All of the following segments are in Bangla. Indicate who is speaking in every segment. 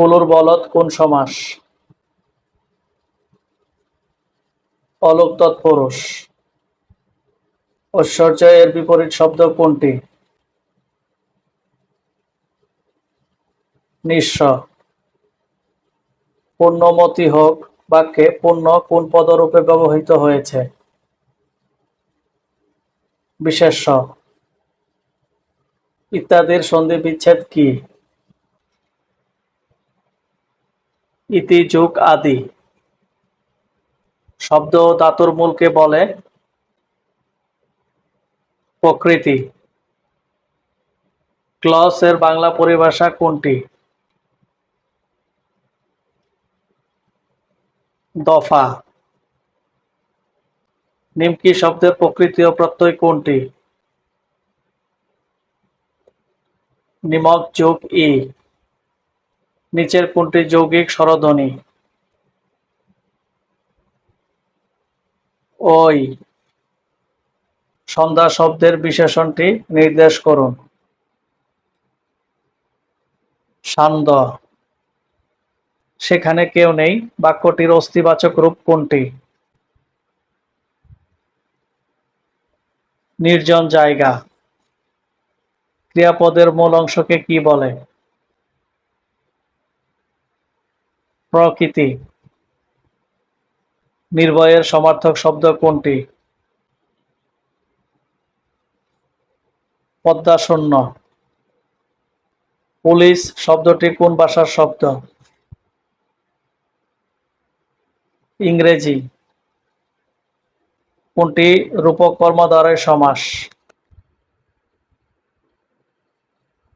Speaker 1: কুলুর বলদ কোন সমাস? অলোক তৎপুরুষ ঐশ্বর্য এর বিপরীত শব্দ কোনটি? নিঃস্ব পুণ্যমতি হোক বাক্যে পূর্ণ কোন পদরূপে ব্যবহৃত হয়েছে? বিশেষ্য। ইত্যাদির সন্ধি বিচ্ছেদ কি? ইতি যুগ আদি। শব্দ ও ধাতুর মূলকে বলে প্রকৃতি। ক্লস এর বাংলা পরিভাষা কোনটি? দফা। নিমকি শব্দের প্রকৃতি ও প্রত্যয় কোনটি? নিমক যোগ ই। নিচের কোনটি যৌগিক স্বরধ্বনি? ওই। সন্ধ্যা শব্দের বিশেষণটি নির্দেশ করুন। সান্দ সেখানে কেউ নেই, বাক্যটির অস্তিবাচক রূপ কোনটি? নির্জন জায়গা। ক্রিয়াপদের মূল অংশকে কি বলে? প্রকৃতি। নির্ভয়ের সমার্থক শব্দ কোনটি? পদ্মাশূন্য পুলিশ শব্দটি কোন ভাষার শব্দ? ইংরেজি। কোনটি রূপক কর্মদ্বারয় সমাস?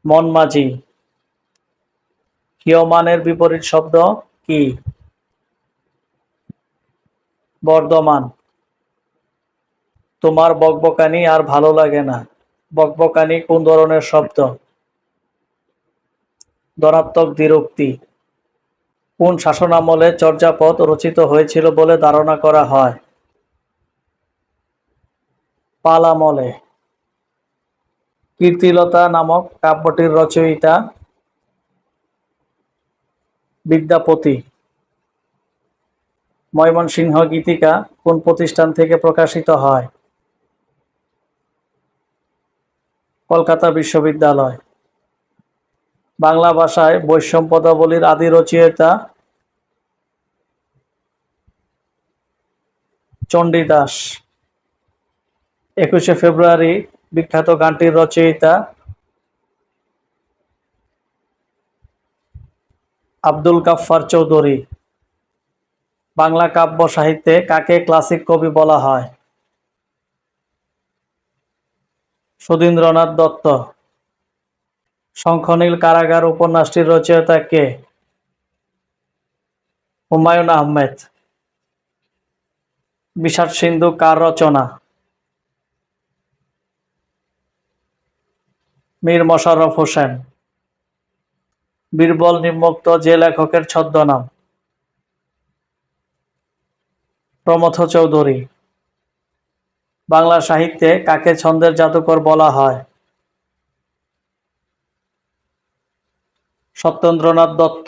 Speaker 1: মনমাঝি। কিয়মানের বিপরীত শব্দ কি? বর্ধমান। তোমার বকবকানি আর ভালো লাগে না। বকবকানি কোন ধরনের শব্দ? ধনাত্মক দ্বিরুক্তি কোন শাসনামলে চর্যাপদ রচিত হয়েছিল বলে ধারণা করা হয়? পাল আমলে কীর্তিলতা নামক কাব্যটির রচয়িতা বিদ্যাপতি। ময়মনসিংহ গীতিকা কোন প্রতিষ্ঠান থেকে প্রকাশিত হয়? কলকাতা বিশ্ববিদ্যালয়। বাংলা ভাষায় বৈষম্য পদাবলীর আদি রচয়িতা চণ্ডীদাস একুশে ফেব্রুয়ারি বিখ্যাত গানটির রচয়িতা আব্দুল গাফফার চৌধুরী। বাংলা কাব্য সাহিত্যে কাকে ক্লাসিক কবি বলা হয়? সুধীন্দ্রনাথ দত্ত। শঙ্খনীল কারাগার উপন্যাসটির রচয়িতা কে? হুমায়ুন আহমেদ। বিষাদ সিন্ধু কার রচনা? মীর মশাররফ হোসেন। বীরবল নিম্মুক্ত যে লেখকের ছদ্মনাম? প্রমথ চৌধুরী। বাংলা সাহিত্যে কাকে ছন্দের জাদুকর বলা হয়? সত্যেন্দ্রনাথ দত্ত।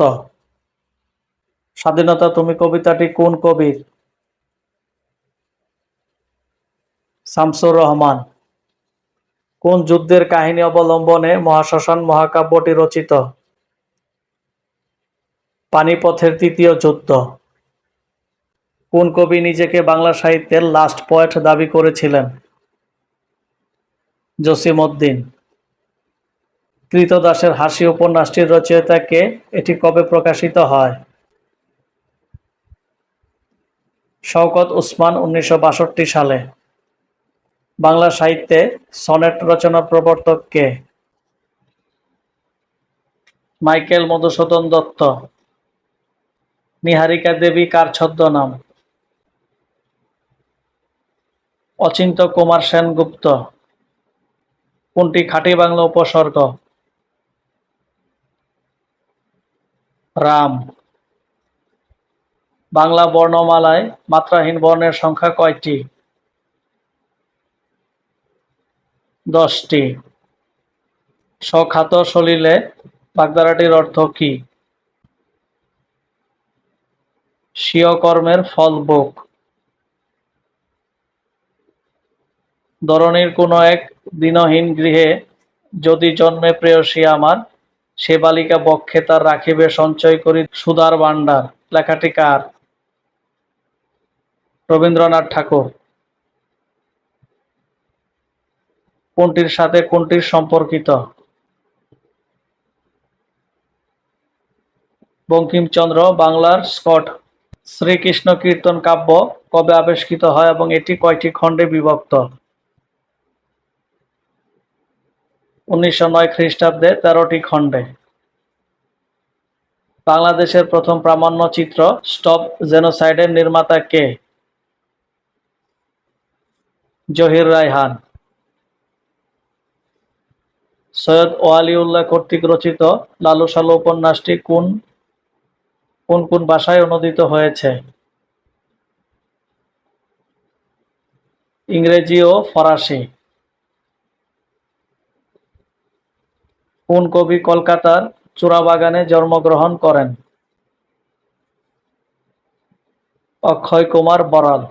Speaker 1: স্বাধীনতা তুমি কবিতাটি কোন কবির? শামসুর রহমান। কোন যুদ্ধের কাহিনী অবলম্বনে মহাশ্মশান মহাকাব্যটি রচিত? পানিপথের তৃতীয় যুদ্ধ। কোন কবি নিজেকে বাংলা সাহিত্যের লাস্ট পয়েট দাবি করেছিলেন? জসিম উদ্দিন কৃতদাসের হাসি উপন্যাসটির রচয়িতা কে? এটি কবে প্রকাশিত হয়? শওকত উসমান উনিশশো বাষট্টি সালে। বাংলা সাহিত্যে সনেট রচনা প্রবর্তক কে? মাইকেল মধুসূদন দত্ত। নিহারিকা দেবী কার ছদ্মনাম অচিন্ত কুমার সেনগুপ্ত। কোনটি খাঁটি বাংলা উপসর্গ? রাম। বাংলা বর্ণমালায় মাত্রাহীন বর্ণের সংখ্যা কয়টি? দশটি। সখাত সলিলে বাগধারাটির অর্থ কি? স্বীয় কর্মের ফল ভোগ। ধরণীর কোনো এক দিনহীন গৃহে যদি জন্মে প্রেয়সী আমার, সে বালিকা বক্ষে তার রাখিবে সঞ্চয় করি সুধার ভাণ্ডার। লেখাটি কার? রবীন্দ্রনাথ ঠাকুর। কোনটির সাথে কোনটির সম্পর্কিত? বঙ্কিমচন্দ্র বাংলার স্কট। শ্রীকৃষ্ণ কীর্তন কাব্য কবে আবিষ্কৃত হয় এবং এটি কয়টি খণ্ডে বিভক্ত? উনিশশো নয় খ্রিস্টাব্দে তেরোটি খণ্ডে। বাংলাদেশের প্রথম প্রামাণ্য চিত্র স্টপ জেনোসাইডের নির্মাতা কে? জহির রায়হান। সৈয়দ ওয়ালিউল্লাহ কর্তৃক রচিত লালু সালু উপন্যাসটি কোন কোন কোন ভাষায় অনূদিত হয়েছে? ইংরেজি ও ফরাসি। কোন কবি কলকাতার চোরাবাগানে জন্মগ্রহণ করেন? অক্ষয় কুমার বড়াল